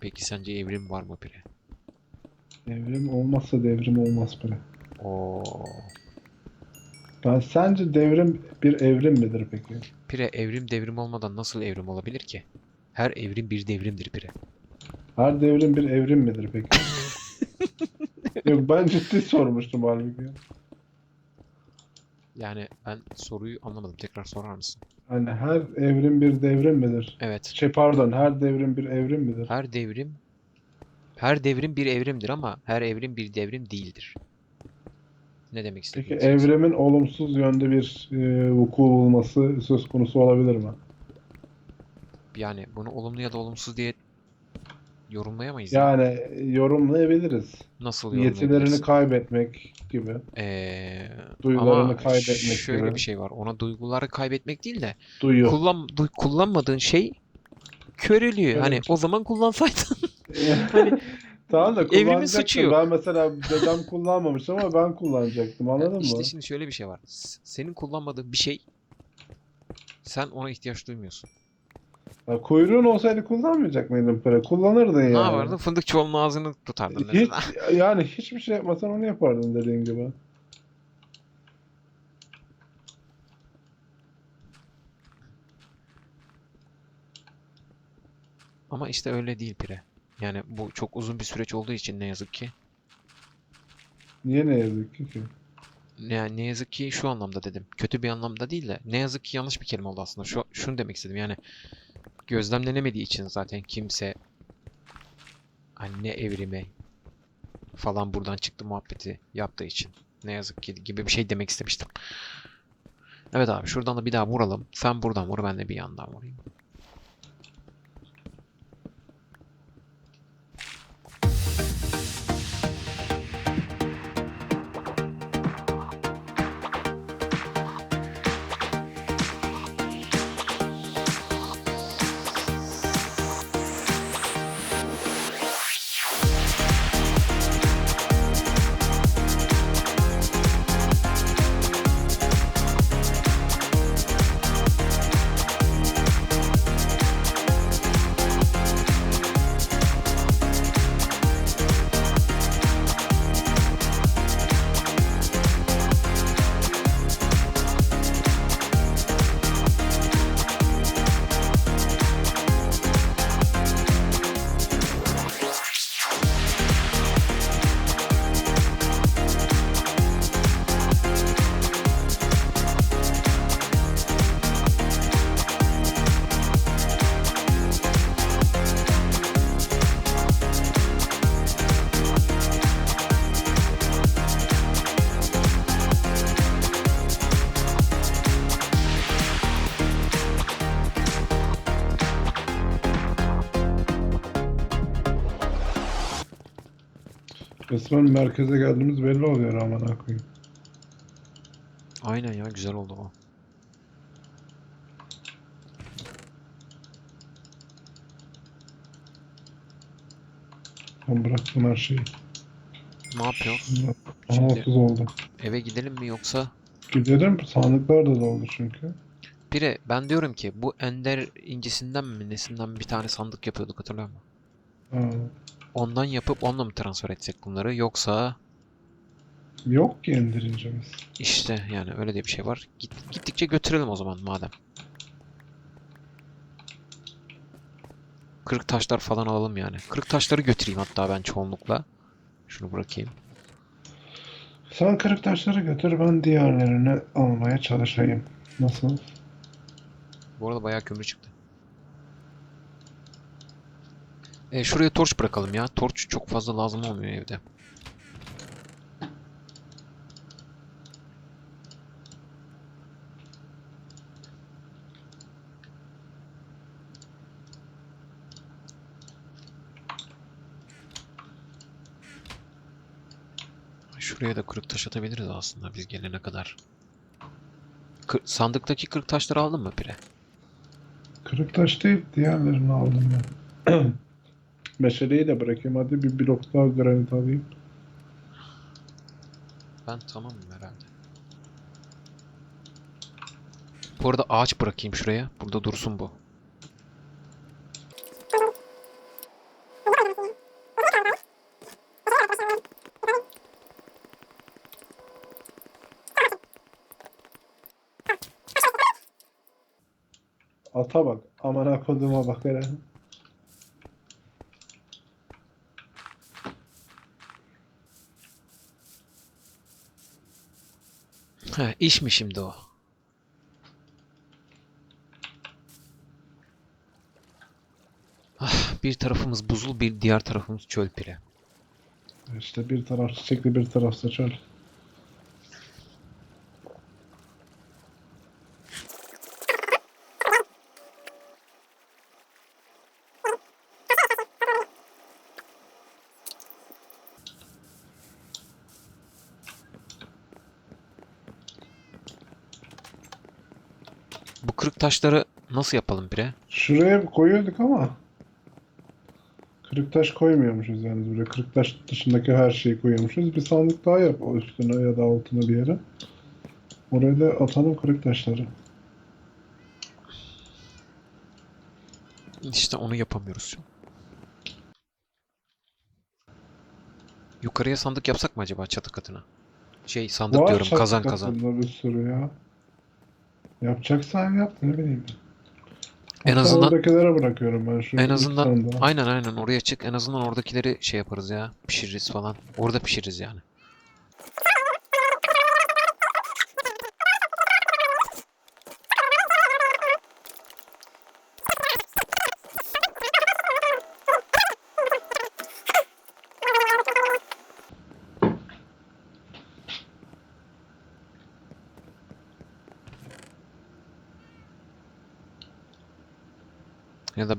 Peki sence evrim var mı pire? Devrim olmazsa devrim olmaz bre. Oo. Ben sence devrim bir evrim midir peki? Pire evrim devrim olmadan nasıl evrim olabilir ki? Her evrim bir devrimdir pire. Her devrim bir evrim midir peki? Yok ben ciddi sormuştum halbuki. Yani ben soruyu anlamadım. Tekrar sorar mısın? Hani her evrim bir devrim midir? Evet. Şey pardon her devrim bir evrim midir? Her devrim her devrim bir evrimdir ama her evrim bir devrim değildir. Ne demek Peki istediğinizi evrimin olumsuz yönde bir e, vuku bulması söz konusu olabilir mi? Yani bunu olumlu ya da olumsuz diye yorumlayamayız. Yani yorumlayabiliriz. Nasıl Yetilerini kaybetmek gibi. Ee, Duyularını ama kaybetmek şöyle gibi. bir şey var. Ona duyguları kaybetmek değil de Duyu. kullan du- kullanmadığın şey köreliyor. Hani Evet. o zaman kullansaydın. Tamam da Evrimin kullanacaktım. suçu yok. Ben mesela dedem kullanmamış ama ben kullanacaktım anladın işte mı? şimdi şöyle bir şey var. Senin kullanmadığın bir şey sen ona ihtiyaç duymuyorsun. Ya kuyruğun olsaydı kullanmayacak mıydın para? Kullanırdın yani. Ne yapardın? Fındıkçı ağzını tutardın Hiç, yani hiçbir şey yapmasan onu yapardın dediğin gibi. Ama işte öyle değil pire. Yani bu çok uzun bir süreç olduğu için ne yazık ki. Niye ne yazık ki ki? Yani ne yazık ki şu anlamda dedim. Kötü bir anlamda değil de ne yazık ki yanlış bir kelime oldu aslında. Şu, şunu demek istedim yani gözlemlenemediği için zaten kimse hani ne evrime falan buradan çıktı muhabbeti yaptığı için ne yazık ki gibi bir şey demek istemiştim. Evet abi şuradan da bir daha vuralım. Sen buradan vur ben de bir yandan vurayım. Resmen merkeze geldiğimiz belli oluyor aman koyayım. Aynen ya güzel oldu o. Ben bıraktım her şeyi. Ne yapıyoruz? Şimdi- 16 oldu. Eve gidelim mi yoksa? Gidelim sandıklar da doldu çünkü. Bire ben diyorum ki bu ender incisinden mi nesinden bir tane sandık yapıyorduk hatırlıyor musun? Ha. Ondan yapıp onunla mı transfer etsek bunları yoksa Yok ki indirincimiz. işte yani öyle de bir şey var. Git, gittikçe götürelim o zaman madem. Kırık taşlar falan alalım yani. Kırık taşları götüreyim hatta ben çoğunlukla. Şunu bırakayım. Sen kırık taşları götür ben diğerlerini almaya çalışayım. Nasıl? Bu arada bayağı kömür çıktı. E, şuraya torç bırakalım ya. Torç çok fazla lazım olmuyor evde. Şuraya da kırık taş atabiliriz aslında biz gelene kadar. Kır- sandıktaki kırık taşları aldın mı Pire? Kırık taş değil diğerlerini aldım ben. meşaleyi de bırakayım. Hadi bir blok daha granit alayım. Ben tamamım herhalde. Bu arada ağaç bırakayım şuraya. Burada dursun bu. Ata bak. Aman akoduma bak herhalde. Ha, iş mi şimdi o? Ah, bir tarafımız buzul, bir diğer tarafımız çöl pire. İşte bir taraf çiçekli bir tarafta çöl. Bu kırık taşları nasıl yapalım pire? Şuraya koyuyorduk ama kırık taş koymuyormuşuz yani buraya. Kırık taş dışındaki her şeyi koyuyormuşuz. Bir sandık daha yap o üstüne ya da altına bir yere. Oraya da atalım kırık taşları. İşte onu yapamıyoruz. Yukarıya sandık yapsak mı acaba çatı katına? Şey sandık Var diyorum çatı kazan kazan. katında bir sürü ya. Yapacaksan yap ne bileyim. En Hatta azından- oradakilere bırakıyorum ben şu En azından aynen aynen oraya çık en azından oradakileri şey yaparız ya pişiririz falan. Orada pişiririz yani.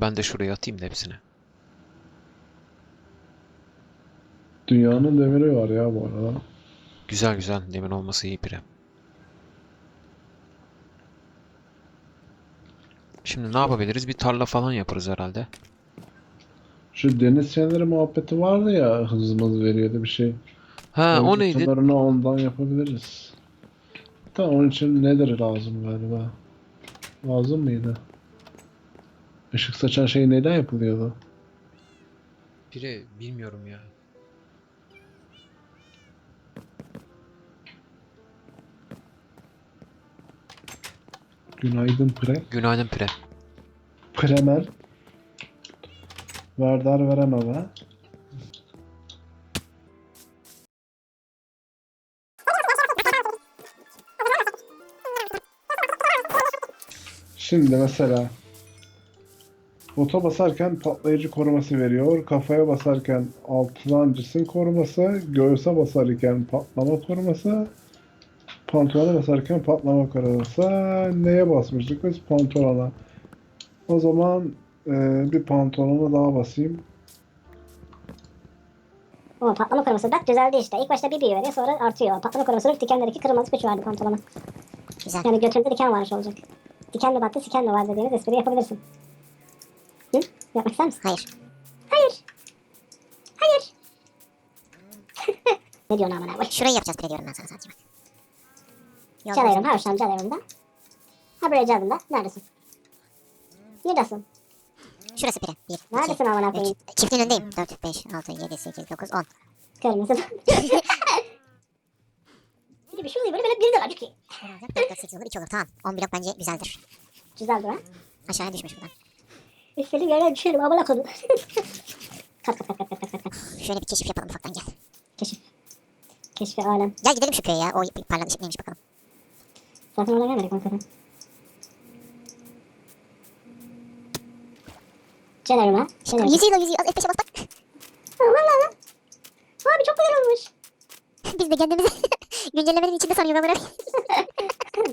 Ben de şuraya atayım da hepsini. Dünyanın demiri var ya bu arada. Güzel güzel demir olması iyi pire. Şimdi ne yapabiliriz? Bir tarla falan yaparız herhalde. Şu deniz feneri muhabbeti vardı ya hızımız veriyordu bir şey. Ha o neydi? Ondan yapabiliriz. Tamam onun için nedir lazım galiba? Lazım mıydı? Işık saçan şey neden yapılıyordu? Pire bilmiyorum ya. Günaydın Pre. Günaydın pire. Premel. Vardar verememe. Şimdi mesela Bota basarken patlayıcı koruması veriyor. Kafaya basarken altından cisim koruması. Göğüse basarken patlama koruması. Pantolona basarken patlama koruması. Neye basmıştık biz? Pantolona. O zaman e, bir pantolona daha basayım. O patlama koruması bak düzeldi işte. İlk başta bir büyü veriyor sonra artıyor. Patlama koruması dikenlerdeki kırılmaz güç verdi pantolona. Güzel. Yani götünde diken varmış olacak. Diken mi battı siken mi var dediğimiz espri yapabilirsin. Yapmak ister misin? Hayır. Hayır. Hayır. ne diyorsun amına koyayım? Şurayı yapacağız bile diyorum ben sana sadece bak. Yol ha şu an çalıyorum da. Ha buraya çaldım da. Neredesin? Neredesin? Şurası biri. 1, 2, Neredesin amına koyayım? Çiftliğin önündeyim. 4, 5, 6, 7, 8, 9, 10. Kırmızı. bir de bir şey oluyor böyle böyle bir de var ki. 4, 4, 8 olur 2 olur tamam. 10 blok bence güzeldir. Güzel dur ha. Aşağıya düşmüş buradan. İstediğim yerden düşerim amına koydum. kat kat kat kat kat kat kat. Şöyle bir keşif yapalım ufaktan gel. Keşif. Keşfi alem. Gel gidelim şu köye ya. O parlak ışık neymiş bakalım. Zaten oraya gelmedik hakikaten. Cenerime. Cenerime. Yüzüyor lan yüzüyor. Az F5'e bas bak. Valla lan. Abi çok güzel olmuş. Biz de kendimizi güncellemenin içinde sanıyoruz ama.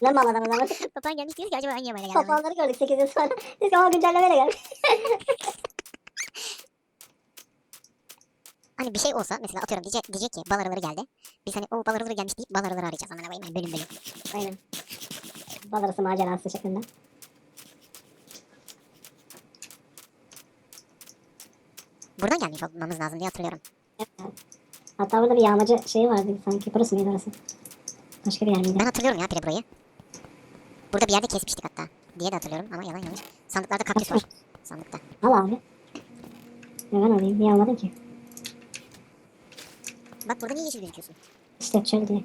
Lan mamadan o zaman. Papağan gelmiş diyoruz ki acaba hangi böyle geldi? Topalları gördük 8 yıl sonra. Biz ama güncellemeyle geldik. Hani bir şey olsa mesela atıyorum diyecek, diyecek ki bal arıları geldi. Biz hani o bal arıları gelmiş deyip bal arıları arayacağız. Aman koyayım yani bölüm bölüm. Aynen. Bal arası macerası şeklinde. Buradan gelmiş olmamız lazım diye hatırlıyorum. Hatta burada bir yağmacı şeyi vardı sanki. Burası mıydı orası? Başka bir yer miydi? Ben hatırlıyorum ya pire burayı. Burada bir yerde kesmiştik hatta. Diye de hatırlıyorum ama yalan yanlış. Sandıklarda kaktüs var. Sandıkta. Al abi. Ya ben alayım. Niye almadın ki? Bak burada niye yeşil gözüküyorsun? İşte şöyle diye.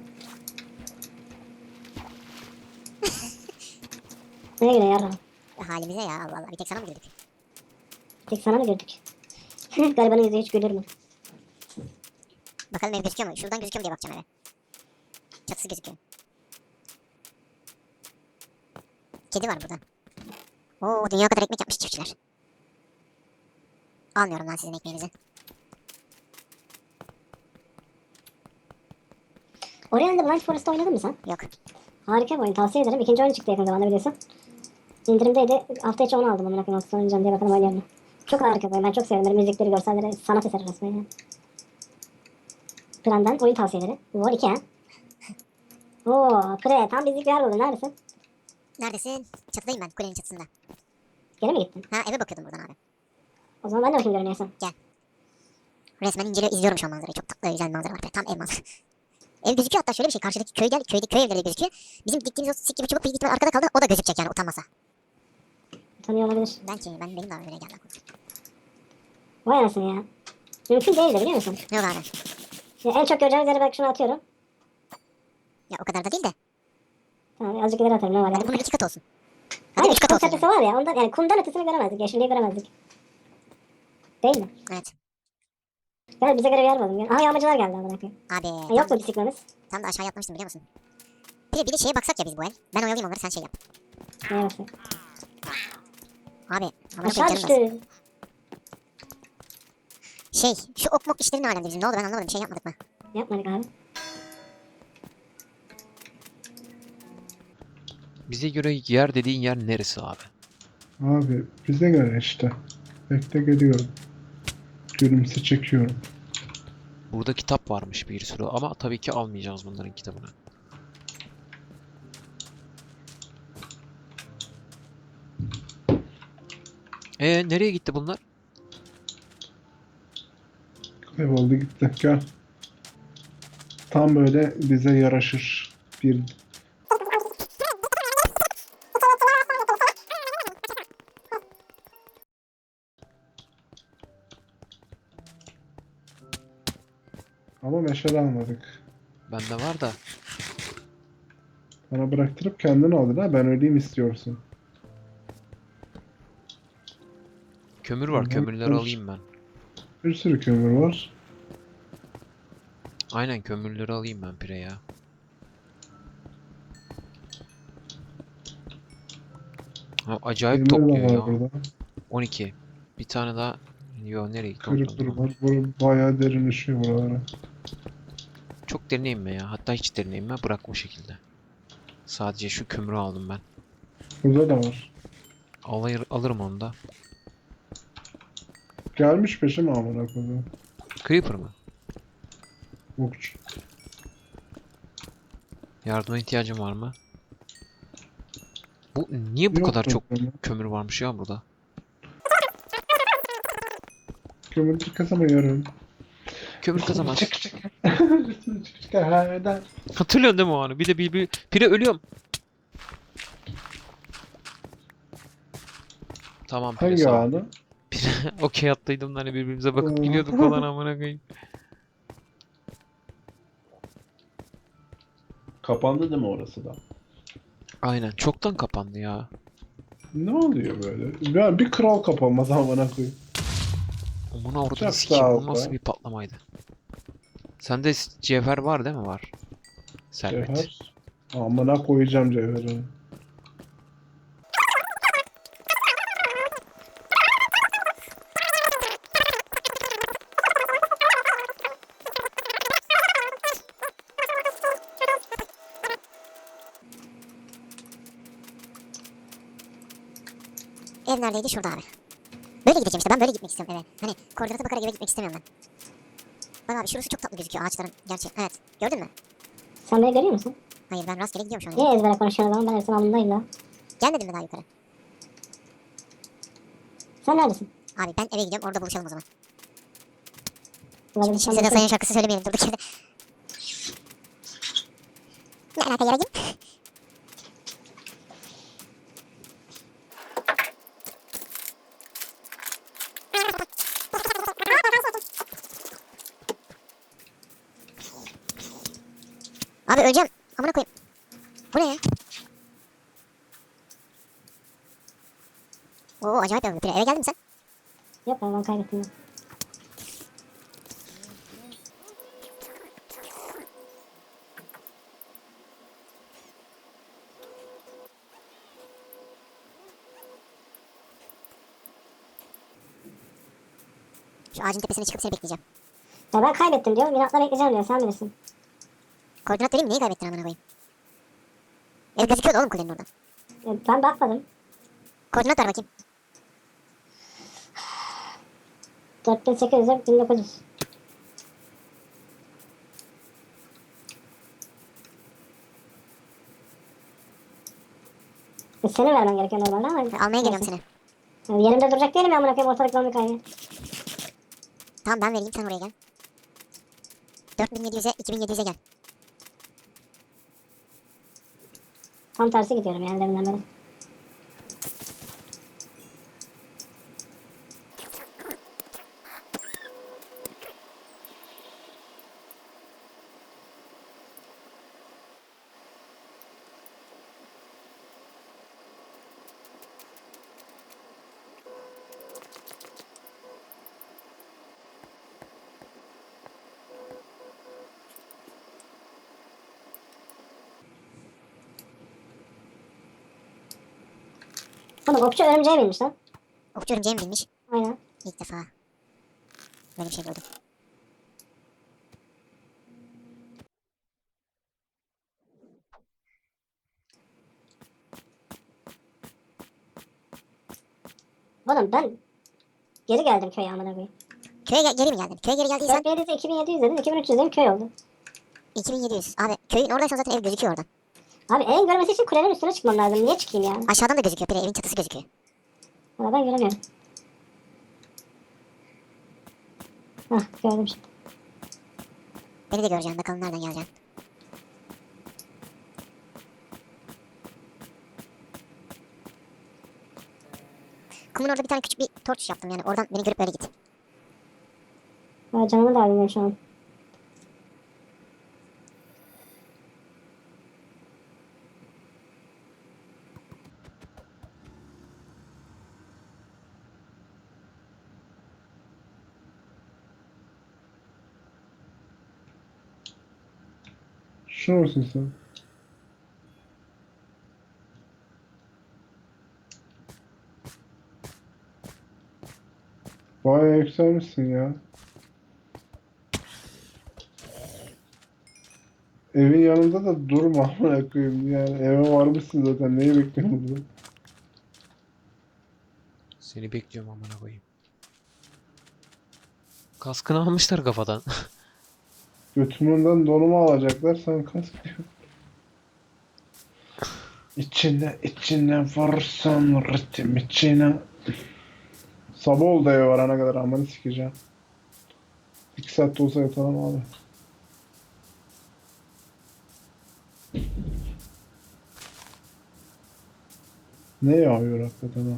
Neye göre yarra? halimize ya Allah Allah. Bir tek sana mı güldük? Tek sana mı güldük? Garibanın yüzü hiç gülür mü? Bakalım ev gözüküyor mu? Şuradan gözüküyor mu diye bakacağım eve. Çatısı gözüküyor. Kedi var burada. Oo dünya kadar ekmek yapmış çiftçiler. Almıyorum lan sizin ekmeğinizi. Oraya Blind Forest oynadın mı sen? Yok. Harika bir oyun. Tavsiye ederim. İkinci oyun çıktı yakın zamanda biliyorsun. İndirimdeydi. Hafta içi onu aldım. Amına koyayım. Hafta oynayacağım diye bakalım oynayalım. Çok harika bir oyun. Ben çok seviyorum. Böyle müzikleri, görselleri, sanat eseri resmen yani. Plandan oyun tavsiyeleri. War 2 ha. Oo, Pre. Tam bizlik bir yer buldun. Neredesin? Neredesin? Çatıdayım ben. Kulenin çatısında. Gene mi gittin? Ha eve bakıyordum buradan abi. O zaman ben de bakayım görünüyorsan. Resmen inceliyor, izliyorum şu an manzarayı. Çok tatlı, güzel bir manzara var. Tam ev manzarası. Ev gözüküyor hatta şöyle bir şey. Karşıdaki köy gel, köyde köy evleri gözüküyor. Bizim diktiğimiz o sik gibi çubuk büyük ihtimal arkada kaldı. O da gözükecek yani utanmasa. Tanıyor olabilir. Belki ben benim de öyle geldi aklıma. Vay anasını ya. Mümkün değil de biliyor musun? Ne oldu abi? Ya en çok göreceğiniz yere belki şunu atıyorum. Ya o kadar da değil de. Tamam azıcık ileri atarım ne var Hadi yani. bunun iki katı olsun. Hadi Hayır üç katı olsun. çatısı var ya ondan yani kumdan ötesini göremezdik. Yeşilliği göremezdik. Değil mi? Evet. Gel bize göre yer bulalım. Gel. Aha yağmacılar geldi amına koyayım. Abi. Ha, tam, Yok mu bisiklimiz? tam da aşağı yatmıştım biliyor musun? Bir de, bir de şeye baksak ya biz bu el. Ben oyalayayım onları sen şey yap. Bakayım? Abi. Aşağı nasıl? düştü. Şey şu ok mok işleri ne alemde bizim ne oldu ben anlamadım. Bir şey yapmadık mı? Yapmadık abi. Bize göre yer dediğin yer neresi abi? Abi bize göre işte. Bekle geliyorum. Gülümse çekiyorum. Burada kitap varmış bir sürü ama tabii ki almayacağız bunların kitabını. E nereye gitti bunlar? Kayboldu gitti. Gel. Tam böyle bize yaraşır bir Ama meşale almadık. Bende var da. Bana bıraktırıp kendin aldın ha. Ben öleyim istiyorsun. Kömür var. Kömürleri kömür. alayım ben. Bir sürü kömür var. Aynen kömürleri alayım ben pire ya. Ha, acayip de topluyor var ya. burada. 12. Bir tane daha. Yo nereye Creeper da. var. Burada bayağı derin ışıyor buralara. Çok derine inme ya. Hatta hiç derine inme. Bırak o şekilde. Sadece şu kömürü aldım ben. Burada da var. Alır, alırım onu da. Gelmiş peşime amına koyayım. Creeper mı? Okçu. Yardıma ihtiyacın var mı? Bu niye bu Yok kadar çok problem. kömür varmış ya burada? Kömürcü kazamıyorum. Kömür kazamaz. Çık çık. çık çık. Hatırlıyorsun değil mi o anı? Bir de bir, bir pire ölüyorum. Tamam pire Hangi anı? Okey attıydım da hani birbirimize bakıp Oo. gülüyorduk falan amına koyayım. Kapandı değil mi orası da? Aynen çoktan kapandı ya. Ne oluyor böyle? Ya bir kral kapanmaz amına koyayım. Amına orada Çok sikeyim sağ bu nasıl be. bir patlamaydı. Sende s- cevher var değil mi var? Servet. Cevher. Amına koyacağım cevherini. Ev neredeydi? Şurada abi. Böyle gideceğim işte. Ben böyle gitmek istiyorum eve. Hani koordinata bakarak eve gitmek istemiyorum ben. Bak abi şurası çok tatlı gözüküyor ağaçların. Gerçi evet. Gördün mü? Sen beni görüyor musun? Hayır ben rastgele gidiyorum şu an. Niye ezbere konuşuyorsun zaman? Ben hepsinin alnındayım da. Gelmedin mi daha yukarı? Sen neredesin? Abi ben eve gidiyorum orada buluşalım o zaman. Şimdi Seda buluşalım. Sayan şarkısı söylemeyelim durduk yerde. Ne alaka yarayım? Abi öleceğim. Amına koyayım. Bu ne ya? acayip yavrum. Eve geldin mi sen? Yok ya ben kaybettim. Şu ağacın tepesine çıkıp seni bekleyeceğim. Ya ben kaybettim diyor. Milatla bekleyeceğim diyor. Sen bilirsin. Koordinat vereyim? Neyi kaybettin amına koyayım? Ev gözüküyordu oğlum kulenin oradan. Ya ben bakmadım. Koordinat ver bakayım. 4800 ile 1900. E, Senin vermen gerekiyor normalde ama. Almaya geliyorum seni. Ya Yerimde duracak değilim ya amına koyayım ortalık zombi kaynıyor. Tamam ben vereyim sen oraya gel. 4700'e 2700'e gel. Tam tersi gidiyorum yani deminden. Oğlum okçu örümceğe binmiş lan. Okçu örümceğe mi binmiş? Aynen. İlk defa. Böyle bir şey gördüm. Oğlum ben geri geldim köye amına koyayım. Köye geri mi geldin? Köye geri geldiysen 4700'e 2700 dedin 2300 dedim köy oldu. 2700. Abi köyün oradaysan zaten ev gözüküyor oradan. Abi en görmesi için kulenin üstüne çıkmam lazım. Niye çıkayım yani? Aşağıdan da gözüküyor. De evin çatısı gözüküyor. Valla ben göremiyorum. Hah gördüm şimdi. Beni de göreceksin. Bakalım nereden geleceksin. Kumun orada bir tane küçük bir torç yaptım yani. Oradan beni görüp öyle git. Ha, canımı da alayım şu an. Şu musun sen? Bayağı yükselmişsin ya. Evin yanında da durma amına koyayım yani eve varmışsın zaten neyi bekliyorsun burada? Seni bekliyorum amına koyayım. Kaskını almışlar kafadan. Götümünden donumu alacaklar sen kask İçine içine vursan ritim içine Sabah oldu eve varana kadar amanı sikeceğim. İki saat olsa yatalım abi. Ne yağıyor hakikaten ha?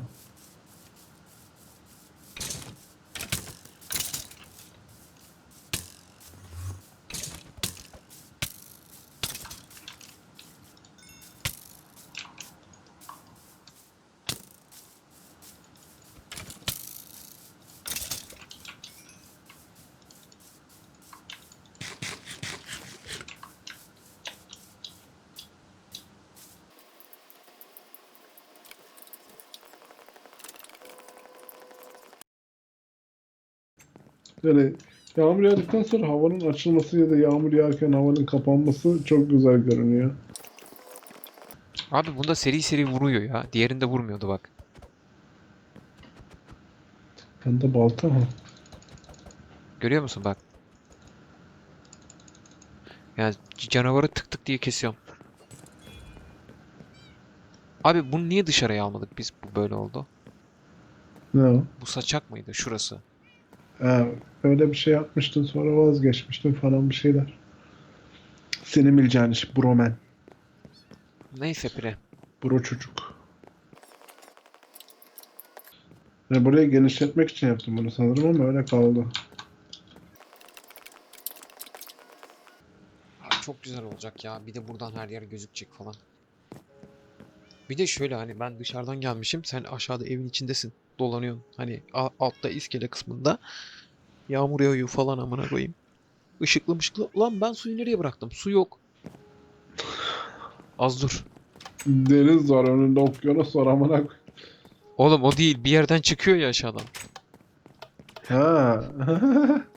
Yani yağmur yağdıktan sonra havanın açılması ya da yağmur yağarken havanın kapanması çok güzel görünüyor. Abi bunda seri seri vuruyor ya. Diğerinde vurmuyordu bak. Bende balta mı? Görüyor musun bak. Yani canavarı tık tık diye kesiyorum. Abi bunu niye dışarıya almadık biz bu böyle oldu? Ne o? Bu saçak mıydı şurası? Ha, öyle bir şey yapmıştın sonra vazgeçmiştin falan bir şeyler. Senin bileceğin iş bromen. Neyse pire. Bro çocuk. Ya burayı genişletmek için yaptım bunu sanırım ama öyle kaldı. Abi çok güzel olacak ya. Bir de buradan her yer gözükecek falan. Bir de şöyle hani ben dışarıdan gelmişim. Sen aşağıda evin içindesin. Dolanıyorsun. Hani altta iskele kısmında yağmur yağıyor falan amına koyayım. Işıklı mışıklı. Lan ben suyu nereye bıraktım? Su yok. Az dur. Deniz var önünde okyanus var amına Oğlum o değil. Bir yerden çıkıyor ya aşağıdan. Ha.